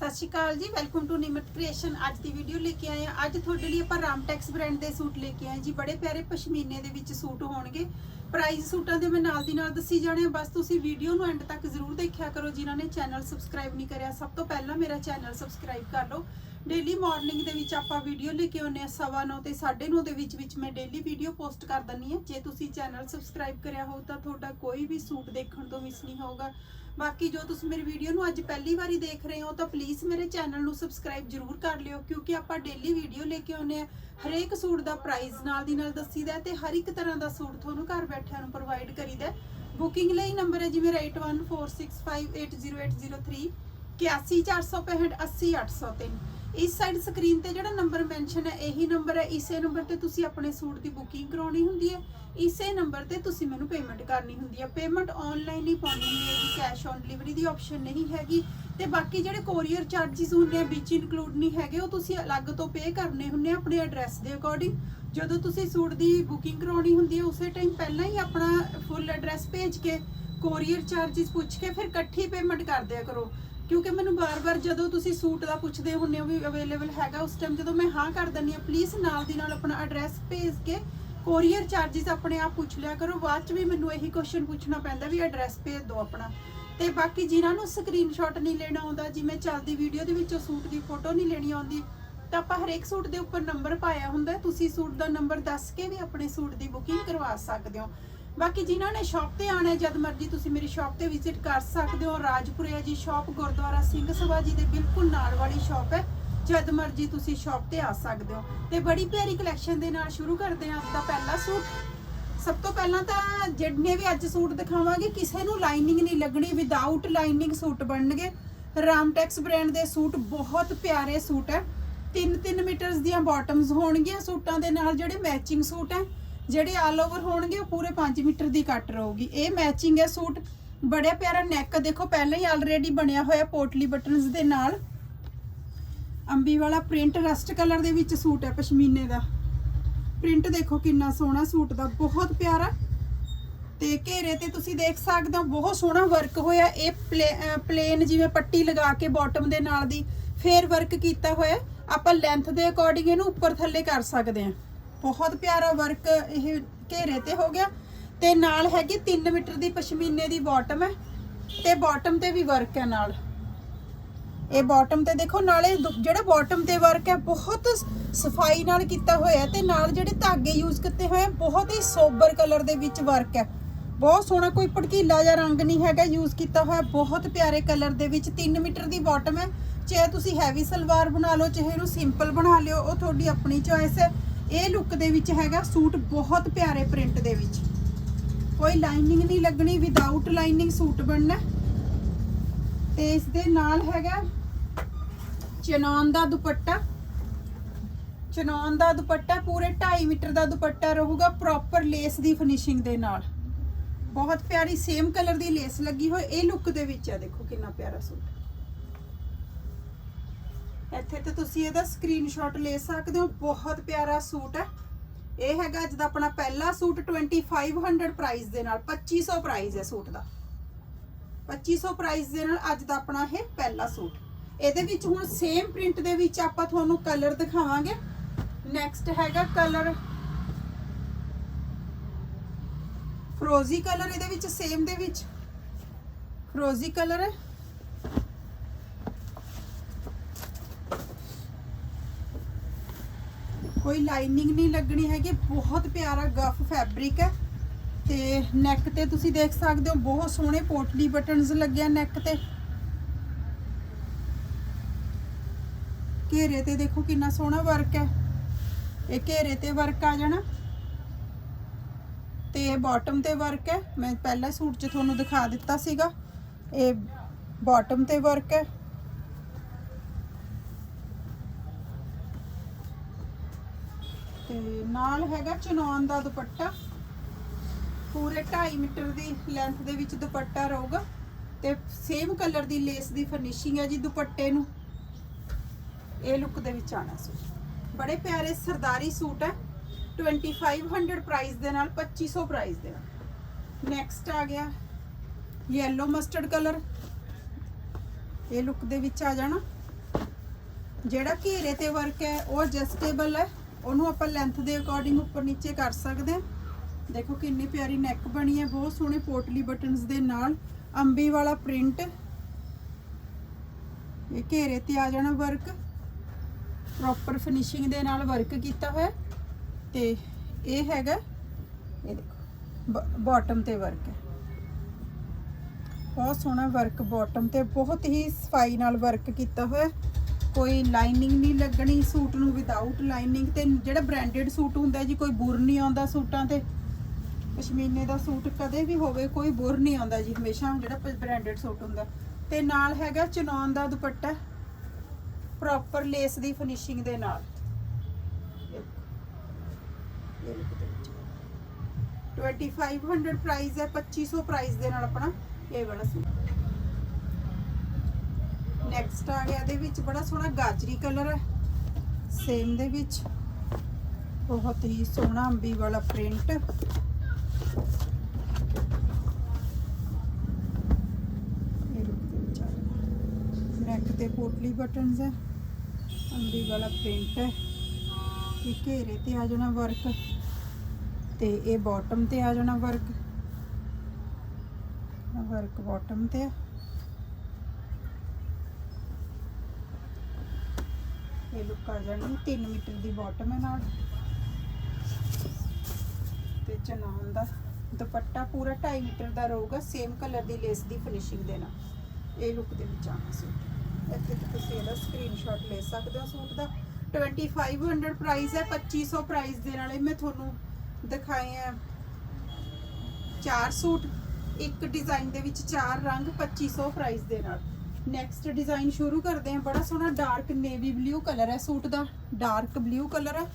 ਸਤਿ ਸ਼੍ਰੀ ਅਕਾਲ ਜੀ welcome to ਨਿਮਤ creation ਅੱਜ ਦੀ ਵੀਡੀਓ ਲੈ ਕੇ ਆਏ ਆ ਅੱਜ ਤੁਹਾਡੇ ਲਈ ਆਪਾਂ ਰਾਮਟੈਕਸ ਬ੍ਰਾਂਡ ਦੇ ਸੂਟ ਲੈ ਕੇ ਆਏ ਜੀ। ਬੜੇ ਪਿਆਰੇ ਪਸ਼ਮੀਨੇ ਦੇ ਵਿੱਚ ਸੂਟ ਹੋਣਗੇ। ਪ੍ਰਾਈਸ ਸੂਟਾਂ ਦੇ ਮੈਂ ਨਾਲ ਦੀ ਨਾਲ ਦੱਸੀ ਜਾਣੇ ਆ ਬਸ ਤੁਸੀਂ ਵੀਡੀਓ ਨੂੰ ਐਂਡ ਤੱਕ ਜ਼ਰੂਰ ਦੇਖਿਆ ਕਰੋ। ਜਿਨ੍ਹਾਂ ਨੇ ਚੈਨਲ ਸਬਸਕ੍ਰਾਈਬ ਨਹੀਂ ਕਰਿਆ, ਸਭ ਤੋਂ ਪਹਿਲਾਂ ਮੇਰਾ ਚੈਨਲ ਸਬਸਕ੍ਰਾਈਬ ਕਰ ਲਓ। ਡੇਲੀ ਮਾਰਨਿੰਗ ਦੇ ਵਿੱਚ ਆਪਾਂ ਵੀਡੀਓ ਲੈ ਕੇ ਆਉਂਦੇ ਆ ਸਵਾ ਨੌ ਤੇ 9:30 ਦੇ ਵਿੱਚ ਵਿੱਚ ਮੈਂ ਡੇਲੀ ਵੀਡੀਓ ਪੋਸਟ ਕਰ ਦਿੰਨੀ ਆ ਜੇ ਤੁਸੀਂ ਚੈਨਲ ਸਬਸਕ੍ਰਾਈਬ ਕਰਿਆ ਹੋ ਤਾਂ ਤੁਹਾਡਾ ਕੋਈ ਵੀ ਸੂਟ ਦੇਖਣ ਤੋਂ ਮਿਸ ਨਹੀਂ ਹੋਊਗਾ। ਬਾਕੀ ਜੋ ਤੁਸੀਂ ਮੇਰੀ ਵੀਡੀਓ ਨੂੰ ਅੱਜ ਪਹਿਲੀ ਵਾਰੀ ਦੇਖ ਰਹੇ ਹੋ ਤਾਂ ਪਲੀਜ਼ ਮੇਰੇ ਚੈਨਲ ਨੂੰ ਸਬਸਕ੍ਰਾਈਬ ਜਰੂਰ ਕਰ ਲਿਓ ਕਿਉਂਕਿ ਆਪਾਂ ਡੇਲੀ ਵੀਡੀਓ ਲੈ ਕੇ ਆਉਂਦੇ ਆ ਹਰੇਕ ਸੂਟ ਦਾ ਪ੍ਰਾਈਸ ਨਾਲ ਦੀ ਨਾਲ ਦੱਸੀਦਾ ਹੈ ਤੇ ਹਰ ਇੱਕ ਤਰ੍ਹਾਂ ਦਾ ਸੂਟ ਤੁਹਾਨੂੰ ਘਰ ਬੈਠਿਆਂ ਨੂੰ ਪ੍ਰੋਵਾਈਡ ਕਰੀਦਾ ਬੁਕਿੰਗ ਲਈ ਨੰਬਰ ਹੈ ਜੀ ਮੇਰਾ 8146580803 81465 80803 ਇਸ ਸਾਈਡ ਸਕਰੀਨ ਤੇ ਜਿਹੜਾ ਨੰਬਰ ਮੈਂਸ਼ਨ ਹੈ, ਇਹੀ ਨੰਬਰ ਹੈ। ਇਸੇ ਨੰਬਰ ਤੇ ਤੁਸੀਂ ਆਪਣੇ ਸੂਟ ਦੀ ਬੁਕਿੰਗ ਕਰਾਉਣੀ ਹੁੰਦੀ ਹੈ। ਇਸੇ ਨੰਬਰ ਤੇ ਤੁਸੀਂ ਮੈਨੂੰ ਪੇਮੈਂਟ ਕਰਨੀ ਹੁੰਦੀ ਹੈ। ਪੇਮੈਂਟ ਆਨਲਾਈਨ ਹੀ ਪਾਉਣੀ ਹੈਗੀ ਕੈਸ਼ ਔਨ ਡਿਲੀਵਰੀ ਦੀ ਆਪਸ਼ਨ ਨਹੀਂ ਹੈਗੀ। ਤੇ ਬਾਕੀ ਜਿਹੜੇ ਕੋਰੀਅਰ ਚਾਰजेस ਹੁੰਦੇ ਆ, ਵਿੱਚ ਇਨਕਲੂਡ ਨਹੀਂ ਹੈਗੇ, ਉਹ ਤੁਸੀਂ ਅਲੱਗ ਤੋਂ ਪੇ ਕਰਨੇ ਹੁੰਦੇ ਆਪਣੇ ਐਡਰੈਸ ਦੇ ਅਕੋਰਡਿੰਗ ਜਦੋਂ ਤੁਸੀਂ ਸੂਟ ਦੀ ਬੁਕਿੰਗ ਕਰਾਉਣੀ ਹੁੰਦੀ ਹੈ, ਉਸੇ ਟਾਈਮ ਪਹਿਲਾਂ ਹੀ ਆਪਣਾ ਫੁੱਲ ਐਡਰੈਸ ਭੇਜ ਕੇ ਕੋਰੀਅਰ ਚਾਰजेस ਪੁੱਛ ਕੇ ਫਿਰ ਇਕੱਠੀ ਪੇਮੈਂਟ ਕਰ ਦਿਆ ਕਰੋ। ਕਿਉਂਕਿ ਮੈਨੂੰ ਬਾਰ-ਬਾਰ ਜਦੋਂ ਤੁਸੀਂ ਸੂਟ ਦਾ ਪੁੱਛਦੇ ਹੁੰਦੇ ਹੋ ਵੀ ਅਵੇਲੇਬਲ ਹੈਗਾ, ਉਸ ਟਾਈਮ ਜਦੋਂ ਮੈਂ ਹਾਂ ਕਰ ਦਿੰਦੀ ਆ ਪਲੀਜ਼ ਨਾਲ ਦੀ ਨਾਲ ਆਪਣਾ ਐਡਰੈਸ ਭੇਜ ਕੇ ਕੋਰੀਅਰ ਚਾਰजेस ਆਪਣੇ ਆਪ ਪੁੱਛ ਲਿਆ ਕਰੋ। ਬਾਅਦ ਚ ਵੀ ਮੈਨੂੰ ਇਹੀ ਕੁਐਸਚਨ ਪੁੱਛਣਾ ਪੈਂਦਾ ਵੀ ਐਡਰੈਸ ਭੇਜ ਦਿਓ ਆਪਣਾ। ਤੇ ਬਾਕੀ ਜਿਨ੍ਹਾਂ ਨੂੰ ਸਕਰੀਨਸ਼ਾਟ ਨਹੀਂ ਲੈਣਾ ਆਉਂਦਾ, ਜਿਵੇਂ ਚੱਲਦੀ ਵੀਡੀਓ ਦੇ ਵਿੱਚੋਂ ਸੂਟ ਦੀ ਫੋਟੋ ਨਹੀਂ ਲੈਣੀ ਆਉਂਦੀ, ਤਾਂ ਆਪਾਂ ਹਰੇਕ ਸੂਟ ਦੇ ਉੱਪਰ ਨੰਬਰ ਪਾਇਆ ਹੁੰਦਾ ਤੁਸੀਂ ਸੂਟ ਦਾ ਨੰਬਰ ਦੱਸ ਕੇ ਵੀ ਆਪਣੇ ਸੂਟ ਦੀ ਬੁਕਿੰਗ ਕਰਵਾ ਸਕਦੇ ਹੋ। ਬਾਕੀ ਜਿਨ੍ਹਾਂ ਨੇ ਸ਼ਾਪ ਤੇ ਆਣਾ ਜਦ ਮਰਜ਼ੀ ਤੁਸੀਂ ਮੇਰੀ ਸ਼ਾਪ ਤੇ ਵਿਜ਼ਿਟ ਕਰ ਸਕਦੇ ਹੋ। ਰਾਜਪੁਰੇ ਹੈ ਜੀ ਸ਼ਾਪ ਗੁਰਦੁਆਰਾ ਸਿੰਘ ਸਭਾ ਜੀ ਦੇ ਬਿਲਕੁਲ ਨਾਲ ਵਾਲੀ ਸ਼ਾਪ ਹੈ। ਜਦ ਮਰਜ਼ੀ ਤੁਸੀਂ ਸ਼ਾਪ ਤੇ ਆ ਸਕਦੇ ਹੋ। ਤੇ ਬੜੀ ਪਿਆਰੀ ਕਲੈਕਸ਼ਨ ਦੇ ਨਾਲ ਸ਼ੁਰੂ ਕਰਦੇ ਹਾਂ ਅੱਜ ਪਹਿਲਾ ਸੂਟ। ਸਭ ਤੋਂ ਪਹਿਲਾਂ ਤਾਂ ਜਿਹੜੇ ਵੀ ਅੱਜ ਸੂਟ ਦਿਖਾਵਾਂਗੇ, ਕਿਸੇ ਨੂੰ ਲਾਈਨਿੰਗ ਨਹੀਂ ਲੱਗਣੀ ਵਿਦਆਊਟ ਲਾਈਨਿੰਗ ਸੂਟ ਬਣਨਗੇ। ਰਾਮਟੈਕਸ ਬ੍ਰਾਂਡ ਦੇ ਸੂਟ ਬਹੁਤ ਪਿਆਰੇ ਸੂਟ ਹੈ। 3-3 ਮੀਟਰਸ ਦੀਆਂ ਬਾਟਮਸ ਹੋਣਗੀਆਂ ਸੂਟਾਂ ਦੇ ਨਾਲ, ਜਿਹੜੇ ਮੈਚਿੰਗ ਸੂਟ ਹੈ। ਜਿਹੜੇ ਆਲ ਓਵਰ ਹੋਣਗੇ, ਉਹ ਪੂਰੇ 5 ਮੀਟਰ ਦੀ ਕੱਟ ਰਹੂਗੀ। ਇਹ ਮੈਚਿੰਗ ਹੈ ਸੂਟ। ਬੜਾ ਪਿਆਰਾ ਨੈਕ ਦੇਖੋ ਪਹਿਲਾਂ ਹੀ ਆਲਰੇਡੀ ਬਣਿਆ ਹੋਇਆ ਪੋਟਲੀ ਬਟਨਸ ਦੇ ਨਾਲ। ਅੰਬੀ ਵਾਲਾ ਪ੍ਰਿੰਟ ਰਸਟ ਕਲਰ ਦੇ ਵਿੱਚ ਸੂਟ ਹੈ ਪਸ਼ਮੀਨੇ ਦਾ। ਪ੍ਰਿੰਟ ਦੇਖੋ ਕਿੰਨਾ ਸੋਹਣਾ ਸੂਟ ਦਾ, ਬਹੁਤ ਪਿਆਰਾ। ਤੇ ਘੇਰੇ ਤੇ ਤੁਸੀਂ ਦੇਖ ਸਕਦੇ ਹੋ, ਬਹੁਤ ਸੋਹਣਾ ਵਰਕ ਹੋਇਆ। ਇਹ ਪਲੇਨ ਜਿਵੇਂ ਪੱਟੀ ਲਗਾ ਕੇ ਬਾਟਮ ਦੇ ਨਾਲ ਦੀ ਫੇਰ ਵਰਕ ਕੀਤਾ ਹੋਇਆ। ਆਪਾਂ ਲੈਂਥ ਦੇ ਅਕੋਰਡਿੰਗ ਇਹਨੂੰ ਉੱਪਰ ਥੱਲੇ ਕਰ ਸਕਦੇ ਹਾਂ। ਬਹੁਤ ਪਿਆਰਾ ਵਰਕ ਇਹ ਘੇਰੇ ਤੇ ਹੋ ਗਿਆ। ਤੇ ਨਾਲ ਹੈਗੀ 3 ਮੀਟਰ ਦੀ ਪਸ਼ਮੀਨੇ ਦੀ ਬਾਟਮ ਹੈ ਤੇ ਬਾਟਮ ਤੇ ਵੀ ਵਰਕ ਹੈ ਨਾਲ। ਇਹ ਬਾਟਮ ਤੇ ਦੇਖੋ, ਨਾਲੇ ਦੁ- ਜਿਹੜਾ ਬਾਟਮ ਤੇ ਵਰਕ ਹੈ, ਬਹੁਤ ਸਫ਼ਾਈ ਨਾਲ ਕੀਤਾ ਹੋਇਆ ਹੈ ਤੇ ਨਾਲ ਜਿਹੜੇ ਧਾਗੇ ਯੂਜ਼ ਕੀਤੇ ਹੋਏ ਬਹੁਤ ਹੀ ਸੋਬਰ ਕਲਰ ਦੇ ਵਿੱਚ ਵਰਕ ਹੈ। ਬਹੁਤ ਸੋਹਣਾ ਕੋਈ ਭੜਕੀਲਾ ਜਾਂ ਰੰਗ ਨਹੀਂ ਹੈਗਾ ਯੂਜ਼ ਕੀਤਾ ਹੋਇਆ, ਬਹੁਤ ਪਿਆਰੇ ਕਲਰ ਦੇ ਵਿੱਚ 3 ਮੀਟਰ ਦੀ ਬਾਟਮ ਹੈ। ਚਾਹੇ ਤੁਸੀਂ ਹੈਵੀ ਸਲਵਾਰ ਬਣਾ ਲਓ, ਚਾਹੇ ਇਹਨੂੰ ਸਿੰਪਲ ਬਣਾ ਲਿਓ, ਉਹ ਤੁਹਾਡੀ ਆਪਣੀ ਚੋਇਸ ਹੈ। ਇਹ ਲੁੱਕ ਦੇ ਵਿੱਚ ਹੈਗਾ ਸੂਟ ਬਹੁਤ ਪਿਆਰੇ ਪ੍ਰਿੰਟ ਦੇ ਵਿੱਚ। ਕੋਈ ਲਾਈਨਿੰਗ ਨਹੀਂ ਲੱਗਣੀ ਵਿਦਆਊਟ ਲਾਈਨਿੰਗ ਸੂਟ ਬਣਨਾ। ਹੈ। ਤੇ ਇਸ ਦੇ ਨਾਲ ਹੈਗਾ ਚਨੌਨ ਦਾ ਦੁਪੱਟਾ। ਚਨੌਨ ਦਾ ਦੁਪੱਟਾ ਪੂਰੇ 2.5 ਮੀਟਰ ਦਾ ਦੁਪੱਟਾ ਰਹੂਗਾ ਪ੍ਰੋਪਰ ਲੇਸ ਦੀ ਫਿਨਿਸ਼ਿੰਗ ਦੇ ਨਾਲ। ਬਹੁਤ ਪਿਆਰੀ ਸੇਮ ਕਲਰ ਦੀ ਲੇਸ ਲੱਗੀ ਹੋਈ, ਇਹ ਲੁੱਕ ਦੇ ਵਿੱਚ ਹੈ ਦੇਖੋ ਕਿੰਨਾ ਪਿਆਰਾ ਸੂਟ। ਇੱਥੇ ਤੇ ਤੁਸੀਂ ਇਹਦਾ ਸਕਰੀਨਸ਼ਾਟ ਲੈ ਸਕਦੇ ਹੋ, ਬਹੁਤ ਪਿਆਰਾ ਸੂਟ ਹੈ। ਇਹ ਹੈਗਾ ਅੱਜ ਦਾ ਆਪਣਾ ਪਹਿਲਾ ਸੂਟ 2500 ਪ੍ਰਾਈਸ ਦੇ ਨਾਲ 2500 ਪ੍ਰਾਈਸ ਹੈ ਸੂਟ ਦਾ। 2500 ਪ੍ਰਾਈਸ ਦੇ ਨਾਲ ਅੱਜ ਦਾ ਆਪਣਾ ਇਹ ਪਹਿਲਾ ਸੂਟ। ਇਹਦੇ ਵਿੱਚ ਹੁਣ ਸੇਮ ਪ੍ਰਿੰਟ ਦੇ ਵਿੱਚ ਆਪਾਂ ਤੁਹਾਨੂੰ ਕਲਰ ਦਿਖਾਵਾਂਗੇ। ਨੈਕਸਟ ਹੈਗਾ ਕਲਰ ਫਰੋਜ਼ੀ ਕਲਰ ਇਹਦੇ ਵਿੱਚ ਸੇਮ ਦੇ ਵਿੱਚ। ਫਰੋਜ਼ੀ ਕਲਰ ਹੈ। ਕੋਈ ਲਾਈਨਿੰਗ ਨਹੀਂ ਲੱਗਣੀ ਹੈਗੀ, ਬਹੁਤ ਪਿਆਰਾ ਗਫ ਫੈਬਰਿਕ ਹੈ। ਤੇ ਨੈਕ ਤੇ ਤੁਸੀਂ ਦੇਖ ਸਕਦੇ ਹੋ, ਬਹੁਤ ਸੋਹਣੇ ਪੋਟਲੀ ਬਟਨਸ ਲੱਗਿਆ ਨੈਕ ਤੇ। ਘੇਰੇ ਤੇ ਦੇਖੋ ਕਿੰਨਾ ਸੋਹਣਾ ਵਰਕ ਹੈ। ਇਹ ਘੇਰੇ ਤੇ ਵਰਕ ਆ ਜਾਣਾ। ਤੇ ਇਹ ਬਾਟਮ ਤੇ ਵਰਕ ਹੈ। ਮੈਂ ਪਹਿਲਾ ਸੂਟ 'ਚ ਤੁਹਾਨੂੰ ਦਿਖਾ ਦਿੱਤਾ ਸੀਗਾ। ਇਹ ਬਾਟਮ ਤੇ ਵਰਕ ਹੈ। ਤੇ ਨਾਲ ਹੈਗਾ ਚਨੌਨ ਦਾ ਦੁਪੱਟਾ। ਪੂਰੇ 2.5 ਮੀਟਰ ਦੀ ਲੈਂਥ ਦੇ ਵਿੱਚ ਦੁਪੱਟਾ ਰਹੂਗਾ ਤੇ ਸੇਮ ਕਲਰ ਦੀ ਲੇਸ ਦੀ ਫਿਨਿਸ਼ਿੰਗ ਹੈ ਜੀ ਦੁਪੱਟੇ ਨੂੰ। ਇਹ ਲੁੱਕ ਦੇ ਵਿੱਚ ਆਣਾ ਸੂਟ ਬੜੇ ਪਿਆਰੇ ਸਰਦਾਰੀ ਸੂਟ ਹੈ। 2500 ਪ੍ਰਾਈਸ ਦੇ ਨਾਲ 2500 ਪ੍ਰਾਈਸ ਦੇ ਨਾਲ। ਨੈਕਸਟ ਆ ਗਿਆ ਯੈਲੋ ਮਸਟਰਡ ਕਲਰ ਇਹ ਲੁੱਕ ਦੇ ਵਿੱਚ ਆ ਜਾਣਾ। ਜਿਹੜਾ ਘੇਰੇ ਤੇ ਵਰਕ ਹੈ, ਉਹ ਐਡਜਸਟੇਬਲ ਹੈ। ਉਹਨੂੰ ਆਪਾਂ ਲੈਂਥ ਦੇ ਅਕੋਰਡਿੰਗ ਉੱਪਰ ਨੀਚੇ ਕਰ ਸਕਦੇ ਹਾਂ। ਦੇਖੋ ਕਿੰਨੀ ਪਿਆਰੀ ਨੈਕ ਬਣੀ ਹੈ, ਬਹੁਤ ਸੋਹਣੇ ਪੋਟਲੀ ਬਟਨਸ ਦੇ ਨਾਲ। ਅੰਬੀ ਵਾਲਾ ਪ੍ਰਿੰਟ ਇਹ ਘੇਰੇ ਤੇ ਆ ਜਾਣਾ ਵਰਕ ਪ੍ਰੋਪਰ ਫਿਨਿਸ਼ਿੰਗ ਦੇ ਨਾਲ ਵਰਕ ਕੀਤਾ ਹੋਇਆ ਤੇ ਇਹ ਹੈਗਾ, ਇਹ ਦੇਖੋ ਬਾਟਮ ਤੇ ਵਰਕ ਹੈ। ਬਹੁਤ ਸੋਹਣਾ ਵਰਕ ਬਾਟਮ ਤੇ, ਬਹੁਤ ਹੀ ਸਫ਼ਾਈ ਨਾਲ ਵਰਕ ਕੀਤਾ ਹੋਇਆ ਕੋਈ ਲਾਈਨਿੰਗ ਨਹੀਂ ਲੱਗਣੀ, ਸੂਟ ਨੂੰ ਵਿਦਆਊਟ ਲਾਈਨਿੰਗ ਤੇ ਜਿਹੜਾ ਬ੍ਰਾਂਡਡ ਸੂਟ ਹੁੰਦਾ ਜੀ, ਕੋਈ ਬੁਰ ਨਹੀਂ ਆਉਂਦਾ ਸੂਟਾਂ ਤੇ। ਪਸ਼ਮੀਨੇ ਦਾ ਸੂਟ ਕਦੇ ਵੀ ਹੋਵੇ, ਕੋਈ ਬੁਰ ਨਹੀਂ ਆਉਂਦਾ ਜੀ, ਹਮੇਸ਼ਾ ਜਿਹੜਾ ਬ੍ਰਾਂਡਡ ਸੂਟ ਹੁੰਦਾ। ਤੇ ਨਾਲ ਹੈਗਾ ਚਨੌਨ ਦਾ ਦੁਪੱਟਾ ਪ੍ਰੋਪਰ ਲੇਸ ਦੀ ਫਿਨਿਸ਼ਿੰਗ ਦੇ ਨਾਲ। ਇਹ look ਦੇ 2500 ਪ੍ਰਾਈਸ ਹੈ 2500 ਪ੍ਰਾਈਸ ਦੇ ਨਾਲ ਆਪਣਾ ਇਹ ਵਾਲਾ ਸੂਟ। ਨੈਕਸਟ ਆ ਗਿਆ ਇਹਦੇ ਵਿੱਚ, ਬੜਾ ਸੋਹਣਾ ਗਾਜਰੀ ਕਲਰ ਹੈ। ਸੇਮ ਦੇ ਵਿੱਚ। ਬਹੁਤ ਹੀ ਸੋਹਣਾ ਅੰਬੀ ਵਾਲਾ ਪ੍ਰਿੰਟ ਇਹ look ਦੇ ਵਿੱਚ ਆ ਗਿਆ ਨੈਕ ਤੇ ਪੋਟਲੀ ਬਟਨਸ ਹੈ। ਅੰਬੀ ਵਾਲਾ ਪ੍ਰਿੰਟ ਹੈ। ਇਹ ਘੇਰੇ ਤੇ ਆ ਜਾਣਾ ਵਰਕ ਤੇ ਇਹ ਬਾਟਮ ਤੇ ਆ ਜਾਣਾ ਵਰਕ ਵਰਕ ਬਾਟਮ ਤੇ ਇਹ ਲੁੱਕ ਆ ਜਾਣੀ 3 ਮੀਟਰ ਦੀ ਬਾਟਮ ਹੈ ਨਾਲ। ਤੇ ਚਨਾਨ ਦਾ ਦੁਪੱਟਾ ਪੂਰਾ 2.5 ਮੀਟਰ ਦਾ ਰਹੂਗਾ ਸੇਮ ਕਲਰ ਦੀ ਲੇਸ ਦੀ ਫਿਨਿਸ਼ਿੰਗ ਦੇ ਨਾਲ। ਇਹ ਲੁੱਕ ਦੇ ਵਿੱਚ ਆਣਾ ਸੂਟ। ਇੱਥੇ ਤੋਂ ਤੁਸੀਂ ਇਹਦਾ ਸਕਰੀਨਸ਼ਾਟ ਲੈ ਸਕਦੇ ਹੋ ਸੂਟ ਦਾ। 2500 ਪ੍ਰਾਈਸ ਹੈ 2500 ਪ੍ਰਾਈਸ ਦੇ ਨਾਲ ਇਹ ਮੈਂ ਤੁਹਾਨੂੰ ਦਿਖਾਏ ਆ ਚਾਰ ਸੂਟ। ਇੱਕ ਡਿਜ਼ਾਈਨ ਦੇ ਵਿੱਚ ਚਾਰ ਰੰਗ 2500 ਪ੍ਰਾਈਸ ਦੇ ਨਾਲ। ਨੈਕਸਟ ਡਿਜ਼ਾਈਨ ਸ਼ੁਰੂ ਕਰਦੇ ਹਾਂ। ਬੜਾ ਸੋਹਣਾ ਡਾਰਕ ਨੇਵੀ ਬਲੂ ਕਲਰ ਹੈ ਸੂਟ ਦਾ। ਡਾਰਕ ਬਲੂ ਕਲਰ ਹੈ।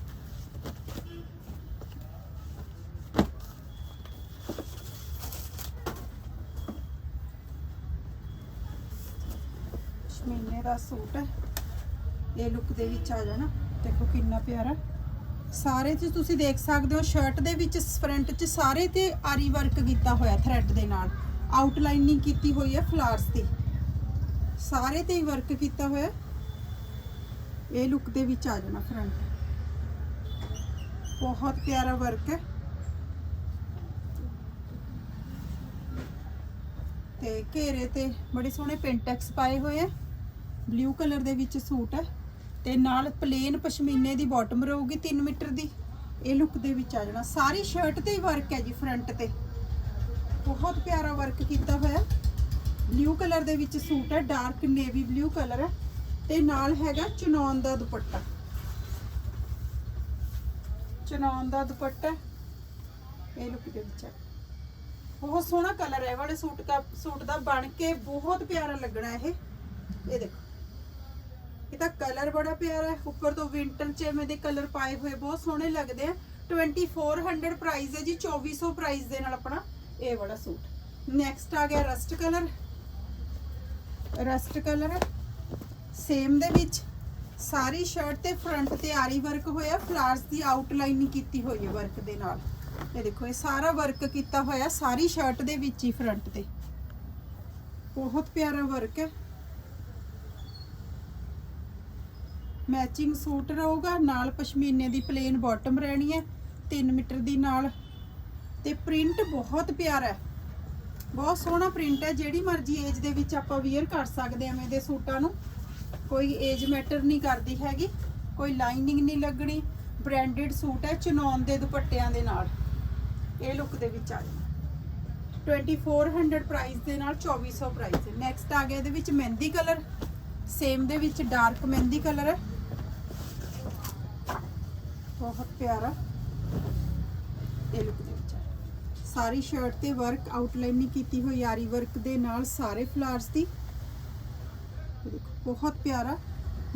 ਸ਼ਮੀਨੇ ਦਾ ਸੂਟ ਹੈ। ਇਹ ਲੁੱਕ ਦੇ ਵਿੱਚ ਆ ਜਾਣਾ। ਦੇਖੋ ਕਿੰਨਾ ਪਿਆਰਾ ਸਾਰੇ ਚ ਤੁਸੀਂ ਦੇਖ ਸਕਦੇ ਹੋ ਸ਼ਰਟ ਦੇ ਵਿੱਚ ਫਰੰਟ ਚ ਸਾਰੇ ਤੇ ਆਰੀ ਵਰਕ ਕੀਤਾ ਹੋਇਆ ਥ੍ਰੈਡ ਦੇ ਨਾਲ। ਆਊਟਲਾਈਨਿੰਗ ਕੀਤੀ ਹੋਈ ਹੈ ਫਲਾਰਸ ਦੀ। ਸਾਰੇ ਤੇ ਹੀ ਵਰਕ ਕੀਤਾ ਹੋਇਆ ਇਹ ਲੁੱਕ ਦੇ ਵਿੱਚ ਆ ਜਾਣਾ ਫਰੰਟ ਬਹੁਤ ਪਿਆਰਾ ਵਰਕ ਹੈ। ਤੇ ਘੇਰੇ ਤੇ ਬੜੇ ਸੋਹਣੇ ਪਿੰਟੈਕਸ ਪਾਏ ਹੋਏ ਆ ਬਲੂ ਕਲਰ ਦੇ ਵਿੱਚ ਸੂਟ ਹੈ। ਤੇ ਨਾਲ ਪਲੇਨ ਪਸ਼ਮੀਨੇ ਦੀ ਬਾਟਮ ਰਹੂਗੀ 3 ਮੀਟਰ ਦੀ। ਇਹ ਲੁੱਕ ਦੇ ਵਿੱਚ ਆ ਜਾਣਾ। ਸਾਰੀ ਸ਼ਰਟ ਤੇ ਹੀ ਵਰਕ ਹੈ ਜੀ ਫਰੰਟ ਤੇ। ਬਹੁਤ ਪਿਆਰਾ ਵਰਕ ਕੀਤਾ ਹੋਇਆ ਬਲੂ ਕਲਰ ਦੇ ਵਿੱਚ ਸੂਟ ਹੈ, ਡਾਰਕ ਨੇਵੀ ਬਲੂ ਕਲਰ ਹੈ ਤੇ ਨਾਲ ਹੈਗਾ ਚਨੌਨ ਦਾ ਦੁਪੱਟਾ। ਚਨੌਨ ਦਾ ਦੁਪੱਟਾ ਇਹ ਲੁੱਕ ਦੇ ਵਿੱਚ ਹੈ। ਬਹੁਤ ਸੋਹਣਾ ਕਲਰ ਹੈ, ਇਹ ਵਾਲੇ ਸੂਟ ਦਾ ਸੂਟ ਦਾ ਬਣ ਕੇ ਬਹੁਤ ਪਿਆਰਾ ਲੱਗਣਾ ਇਹ। ਇਹ ਦੇਖੋ। ਇਹਦਾ ਕਲਰ ਬੜਾ ਪਿਆਰਾ ਹੈ। ਉੱਪਰ ਤੋਂ ਵਿੰਟਰ ਚ ਐਵੇਂ ਦੇ ਕਲਰ ਪਾਏ ਹੋਏ, ਬਹੁਤ ਸੋਹਣੇ ਲੱਗਦੇ ਆ। 2400 ਪ੍ਰਾਈਸ ਹੈ ਜੀ 2400 ਪ੍ਰਾਈਸ ਦੇ ਨਾਲ ਆਪਣਾ ਇਹ ਵਾਲਾ ਸੂਟ। ਨੈਕਸਟ ਆ ਗਿਆ rust colour rust colour. Same ਦੇ ਵਿੱਚ ਸਾਰੀ ਸ਼ਰਟ ਤੇ ਫਰੰਟ ਤੇ ਆਰੀ ਵਰਕ ਹੋਇਆ ਫਲਾਰਸ ਦੀ ਆਊਟਲਾਈਨਿੰਗ ਕੀਤੀ ਹੋਈ ਹੈ ਵਰਕ ਦੇ ਨਾਲ। ਇਹ ਦੇਖੋ, ਇਹ ਸਾਰਾ ਵਰਕ ਕੀਤਾ ਹੋਇਆ, ਸਾਰੀ ਸ਼ਰਟ ਦੇ ਵਿੱਚ ਹੀ ਫਰੰਟ ਤੇ। ਬਹੁਤ ਪਿਆਰਾ ਵਰਕ ਹੈ। ਮੈਚਿੰਗ ਸੂਟ ਰਹੂਗਾ, ਨਾਲ ਪਸ਼ਮੀਨੇ ਦੀ ਪਲੇਨ ਬਾਟਮ ਰਹਿਣੀ ਹੈ 3 ਮੀਟਰ ਦੀ ਨਾਲ। ਤੇ ਪ੍ਰਿੰਟ ਬਹੁਤ ਪਿਆਰਾ ਹੈ। ਬਹੁਤ ਸੋਹਣਾ ਪ੍ਰਿੰਟ ਹੈ, ਜਿਹੜੀ ਮਰਜ਼ੀ ਏਜ ਦੇ ਵਿੱਚ ਆਪਾਂ ਵੇਅਰ ਕਰ ਸਕਦੇ ਐਵੇਂ ਦੇ ਸੂਟਾਂ ਨੂੰ। ਕੋਈ ਏਜ ਮੈਟਰ ਨਹੀਂ ਕਰਦੀ ਹੈਗੀ, ਕੋਈ ਲਾਈਨਿੰਗ ਨਹੀਂ ਲੱਗਣੀ ਬ੍ਰਾਂਡਡ ਸੂਟ ਹੈ ਚਨੌਨ ਦੇ ਦੁਪੱਟਿਆਂ ਦੇ ਨਾਲ। ਇਹ ਲੁੱਕ ਦੇ ਵਿੱਚ ਆ ਜਾਣਾ। 2400 ਪ੍ਰਾਈਸ ਦੇ ਨਾਲ 2400 ਪ੍ਰਾਈਸ ਹੈ। ਨੈਕਸਟ ਆ ਗਿਆ ਇਹਦੇ ਵਿੱਚ ਮਹਿੰਦੀ ਕਲਰ ਸੇਮ ਦੇ ਵਿੱਚ ਡਾਰਕ ਮਹਿੰਦੀ ਕਲਰ ਹੈ। ਬਹੁਤ ਪਿਆਰਾ। ਇਹ ਲੁੱਕ ਦੇ ਸਾਰੀ ਸ਼ਰਟ ਤੇ ਵਰਕ ਆਊਟਲਾਈਨਿੰਗ ਕੀਤੀ ਹੋਈ ਆਰੀ ਵਰਕ ਦੇ ਨਾਲ ਸਾਰੇ ਫਲਾਰਸ ਦੀ। ਦੇਖੋ, ਬਹੁਤ ਪਿਆਰਾ।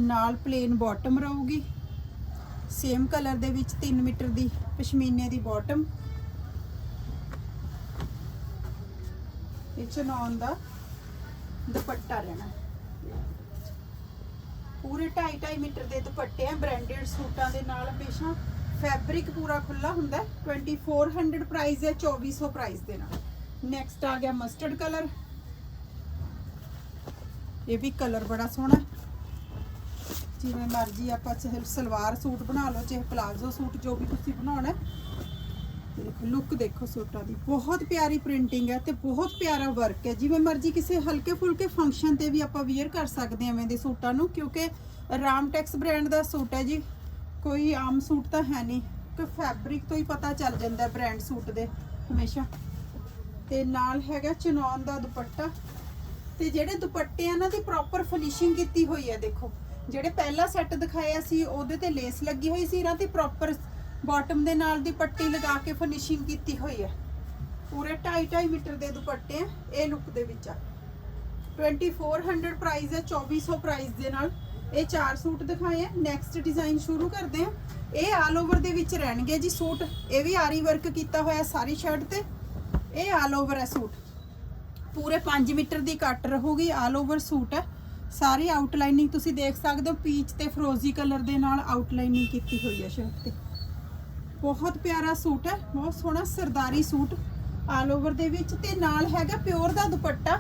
ਨਾਲ ਪਲੇਨ ਬਾਟਮ ਰਹੂਗੀ। ਸੇਮ ਕਲਰ ਦੇ ਵਿੱਚ 3 ਮੀਟਰ ਦੀ ਪਸ਼ਮੀਨੇ ਦੀ ਬਾਟਮ ਇਹ ਚਨੌਨ ਦਾ ਦੁਪੱਟਾ ਰਹਿਣਾ। ਪੂਰੇ 2.5 2.5 ਮੀਟਰ ਦੇ ਦੁਪੱਟੇ ਆ ਬ੍ਰਾਂਡਡ ਸੂਟਾਂ ਦੇ ਨਾਲ ਹਮੇਸ਼ਾ ਫੈਬਰਿਕ ਪੂਰਾ ਖੁੱਲਾ ਹੁੰਦਾ ਹੈ। 2400 ਪ੍ਰਾਈਸ ਹੈ 2400 ਪ੍ਰਾਈਸ ਦੇ ਨਾਲ। ਨੈਕਸਟ ਆ ਗਿਆ ਮਸਟਰਡ ਕਲਰ ਇਹ ਵੀ ਕਲਰ ਬੜਾ ਸੋਹਣਾ ਜਿਵੇਂ ਮਰਜ਼ੀ ਆਪਾਂ ਚਾਹੇ ਸਲਵਾਰ ਸੂਟ ਬਣਾ ਲਓ, ਚਾਹੇ ਪਲਾਜ਼ੋ ਸੂਟ, ਜੋ ਵੀ ਤੁਸੀਂ ਬਣਾਉਣਾ ਹੈ। ਦੇਖੋ ਲੁੱਕ ਦੇਖੋ ਸੂਟਾਂ ਦੀ। ਬਹੁਤ ਪਿਆਰੀ ਪ੍ਰਿੰਟਿੰਗ ਹੈ ਤੇ ਬਹੁਤ ਪਿਆਰਾ ਵਰਕ ਹੈ। ਜਿਵੇਂ ਮਰਜ਼ੀ ਕਿਸੇ ਹਲਕੇ ਫੁਲਕੇ ਫੰਕਸ਼ਨ ਤੇ ਵੀ ਆਪਾਂ ਵੇਅਰ ਕਰ ਸਕਦੇ ਹਾਂ ਐਵੇਂ ਦੇ ਸੂਟਾਂ ਨੂੰ, ਕਿਉਂਕਿ ਰਾਮਟੈਕਸ ਬ੍ਰਾਂਡ ਦਾ ਸੂਟ ਹੈ ਜੀ। ਕੋਈ ਆਮ ਸੂਟ ਤਾਂ ਹੈ ਨਹੀਂ। ਕਿ ਫੈਬਰਿਕ ਤੋਂ ਹੀ ਪਤਾ ਚੱਲ ਜਾਂਦਾ ਬ੍ਰਾਂਡ ਸੂਟ ਦੇ, ਹਮੇਸ਼ਾ। ਤੇ ਨਾਲ ਹੈਗਾ ਚਨੌਨ ਦਾ ਦੁਪੱਟਾ। ਤੇ ਜਿਹੜੇ ਦੁਪੱਟੇ ਆ ਇਹਨਾਂ ਦੀ ਪ੍ਰੋਪਰ ਫਿਨਿਸ਼ਿੰਗ ਕੀਤੀ ਹੋਈ ਹੈ, ਦੇਖੋ। ਜਿਹੜੇ ਪਹਿਲਾ ਸੈੱਟ ਦਿਖਾਇਆ ਸੀ, ਉਹਦੇ ਤੇ ਲੇਸ ਲੱਗੀ ਹੋਈ ਸੀ, ਇਹਨਾਂ ਤੇ ਪ੍ਰੋਪਰ ਬਾਟਮ ਦੇ ਨਾਲ ਦੀ ਪੱਟੀ ਲਗਾ ਕੇ ਫਿਨਿਸ਼ਿੰਗ ਕੀਤੀ ਹੋਈ ਹੈ। ਪੂਰੇ 2.5 ਮੀਟਰ ਦੇ ਦੁਪੱਟੇ ਆ, ਇਹ ਲੁੱਕ ਦੇ ਵਿੱਚ ਆ। 2400 ਪ੍ਰਾਈਸ ਹੈ 2400 ਪ੍ਰਾਈਸ ਦੇ ਨਾਲ। ਇਹ ਚਾਰ ਸੂਟ ਦਿਖਾਏ ਆ। ਨੈਕਸਟ ਡਿਜ਼ਾਈਨ ਸ਼ੁਰੂ ਕਰਦੇ ਆ ਇਹ ਆਲ ਓਵਰ ਦੇ ਵਿੱਚ ਰਹਿਣਗੇ ਜੀ ਸੂਟ। ਇਹ ਵੀ ਆਰੀ ਵਰਕ ਕੀਤਾ ਹੋਇਆ ਸਾਰੀ ਸ਼ਰਟ ਤੇ। ਇਹ ਆਲ ਓਵਰ ਹੈ ਸੂਟ। ਪੂਰੇ 5 ਮੀਟਰ ਦੀ ਕੱਟ ਰਹੂਗੀ ਆਲ ਓਵਰ ਸੂਟ। ਹੈ ਸਾਰੀ ਆਊਟਲਾਈਨਿੰਗ ਤੁਸੀਂ ਦੇਖ ਸਕਦੇ ਹੋ ਪੀਚ ਤੇ ਫਰੋਜ਼ੀ ਕਲਰ ਦੇ ਨਾਲ ਆਊਟਲਾਈਨਿੰਗ ਕੀਤੀ ਹੋਈ ਹੈ ਸ਼ਰਟ ਤੇ। ਬਹੁਤ ਪਿਆਰਾ ਸੂਟ ਹੈ, ਬਹੁਤ ਸੋਹਣਾ ਸਰਦਾਰੀ ਸੂਟ ਆਲ ਓਵਰ ਦੇ ਵਿੱਚ ਤੇ ਨਾਲ ਹੈਗਾ ਪਿਓਰ ਦਾ ਦੁਪੱਟਾ।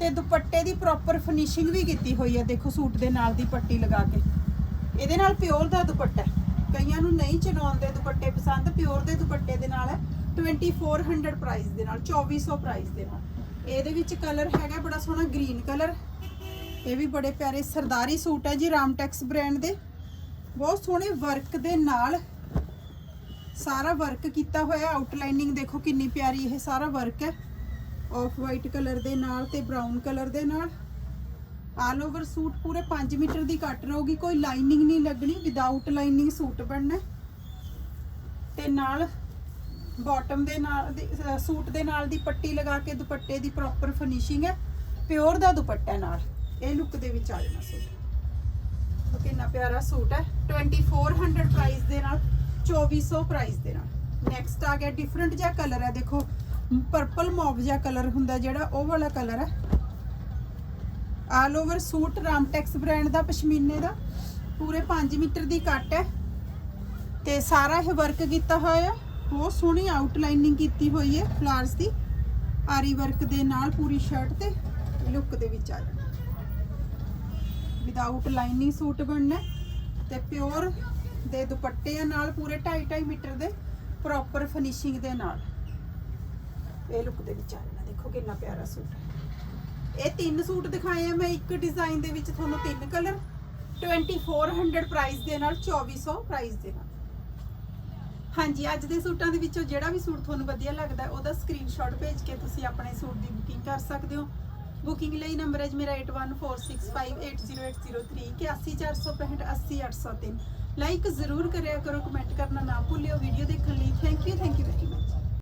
ਤੇ ਦੁਪੱਟੇ ਦੀ ਪ੍ਰੋਪਰ ਫਿਨਿਸ਼ਿੰਗ ਵੀ ਕੀਤੀ ਹੋਈ ਹੈ ਦੇਖੋ ਸੂਟ ਦੇ ਨਾਲ ਦੀ ਪੱਟੀ ਲਗਾ ਕੇ। ਇਹਦੇ ਨਾਲ ਪਿਓਰ ਦਾ ਦੁਪੱਟਾ ਕਈਆਂ ਨੂੰ ਨਹੀਂ ਚਨੌਨ ਦੇ ਦੁਪੱਟੇ ਪਸੰਦ, ਪਿਓਰ ਦੇ ਦੁਪੱਟੇ ਦੇ ਨਾਲ ਹੈ। 2400 ਪ੍ਰਾਈਸ ਦੇ ਨਾਲ 2400 ਪ੍ਰਾਈਸ ਦੇ ਨਾਲ। ਇਹਦੇ ਵਿੱਚ ਕਲਰ ਹੈਗਾ, ਬੜਾ ਸੋਹਣਾ ਗ੍ਰੀਨ ਕਲਰ ਇਹ ਵੀ ਬੜੇ ਪਿਆਰੇ ਸਰਦਾਰੀ ਸੂਟ ਹੈ ਜੀ, ਰਾਮਟੈਕਸ ਬ੍ਰਾਂਡ ਦੇ। ਬਹੁਤ ਸੋਹਣੇ ਵਰਕ ਦੇ ਨਾਲ ਸਾਰਾ ਵਰਕ ਕੀਤਾ ਹੋਇਆ। ਆਊਟਲਾਈਨਿੰਗ ਦੇਖੋ ਕਿੰਨੀ ਪਿਆਰੀ ਇਹ ਸਾਰਾ ਵਰਕ ਹੈ। ਆਫ ਵਾਈਟ ਕਲਰ ਦੇ ਨਾਲ ਤੇ ਬਰਾਊਨ ਕਲਰ ਦੇ ਨਾਲ। ਆਲ ਓਵਰ ਸੂਟ ਪੂਰੇ 5 ਮੀਟਰ ਦੀ ਕੱਟ ਰਹੂਗੀ, ਕੋਈ ਲਾਈਨਿੰਗ ਨਹੀਂ ਲੱਗਣੀ ਵਿਦਆਊਟ ਲਾਈਨਿੰਗ ਸੂਟ ਬਣਨਾ ਹੈ। ਤੇ ਨਾਲ ਬਾਟਮ ਦੇ ਨਾਲ ਦੀ- ਸੂਟ ਦੇ ਨਾਲ ਦੀ ਪੱਟੀ ਲਗਾ ਕੇ ਦੁਪੱਟੇ ਦੀ ਪ੍ਰੋਪਰ ਫਿਨਿਸ਼ਿੰਗ ਹੈ। ਪਿਓਰ ਦਾ ਦੁਪੱਟਾ ਨਾਲ। ਇਹ ਲੁੱਕ ਦੇ ਵਿੱਚ ਆ ਜਾਣਾ ਸੂਟ ਕਿੰਨਾ ਪਿਆਰਾ ਸੂਟ ਹੈ। 2400 ਪ੍ਰਾਈਸ ਦੇ ਨਾਲ 2400 ਪ੍ਰਾਈਸ ਦੇ ਨਾਲ। ਨੈਕਸਟ ਆ ਗਿਆ ਡਿਫਰੈਂਟ ਜਿਹਾ ਕਲਰ ਹੈ, ਦੇਖੋ। ਪਰਪਲ ਮੌਵ ਜਿਹਾ ਕਲਰ ਹੁੰਦਾ ਜਿਹੜਾ, ਉਹ ਵਾਲਾ ਕਲਰ ਹੈ all over suit Ramtex brand ਦਾ, ਪਸ਼ਮੀਨੇ ਦਾ। ਪੂਰੇ 5 ਮੀਟਰ ਦੀ ਕੱਟ ਹੈ। ਤੇ ਸਾਰਾ ਇਹ ਵਰਕ ਕੀਤਾ ਹੋਇਆ ਬਹੁਤ ਸੋਹਣੀ ਆਊਟਲਾਈਨਿੰਗ ਕੀਤੀ ਹੋਈ ਹੈ ਫਲਾਰਸ ਦੀ। ਆਰੀ ਵਰਕ ਦੇ ਨਾਲ ਪੂਰੀ ਸ਼ਰਟ ਤੇ ਲੁੱਕ ਦੇ ਵਿੱਚ ਆ ਜਾਣਾ। ਵਿਦਆਊਟ ਲਾਈਨਿੰਗ ਸੂਟ ਬਣਨਾ ਹੈ। ਤੇ ਪਿਓਰ ਦੇ ਦੁਪੱਟੇ ਨਾਲ ਪੂਰੇ 2.5 ਮੀਟਰ ਦੇ ਪ੍ਰੋਪਰ ਫਿਨਿਸ਼ਿੰਗ ਦੇ ਨਾਲ। ਇਹ ਲੁੱਕ ਦੇ ਵਿੱਚ ਆ ਜਾਣਾ। ਦੇਖੋ ਕਿੰਨਾ ਪਿਆਰਾ ਸੂਟ ਹੈ। ਇਹ ਤਿੰਨ ਸੂਟ ਦਿਖਾਏ ਆ ਮੈਂ। ਇੱਕ ਡਿਜ਼ਾਈਨ ਦੇ ਵਿੱਚ ਤੁਹਾਨੂੰ ਤਿੰਨ ਕਲਰ 2400 ਪ੍ਰਾਈਸ ਦੇ ਨਾਲ 2400 ਪ੍ਰਾਈਸ ਦੇ ਨਾਲ। ਹਾਂਜੀ, ਅੱਜ ਦੇ ਸੂਟਾਂ ਦੇ ਵਿੱਚੋਂ ਜਿਹੜਾ ਵੀ ਸੂਟ ਤੁਹਾਨੂੰ ਵਧੀਆ ਲੱਗਦਾ ਉਹਦਾ ਸਕਰੀਨਸ਼ਾਟ ਭੇਜ ਕੇ ਤੁਸੀਂ ਆਪਣੇ ਸੂਟ ਦੀ ਬੁਕਿੰਗ ਕਰ ਸਕਦੇ ਹੋ। ਬੁਕਿੰਗ ਲਈ ਨੰਬਰ ਹੈ ਜੀ ਮੇਰਾ 8146580803 81465 80803 ਲਾਈਕ ਜ਼ਰੂਰ ਕਰਿਆ ਕਰੋ ਕਮੈਂਟ ਕਰਨਾ ਨਾ ਭੁੱਲਿਓ। ਵੀਡੀਓ ਦੇਖਣ ਲਈ thank you thank you very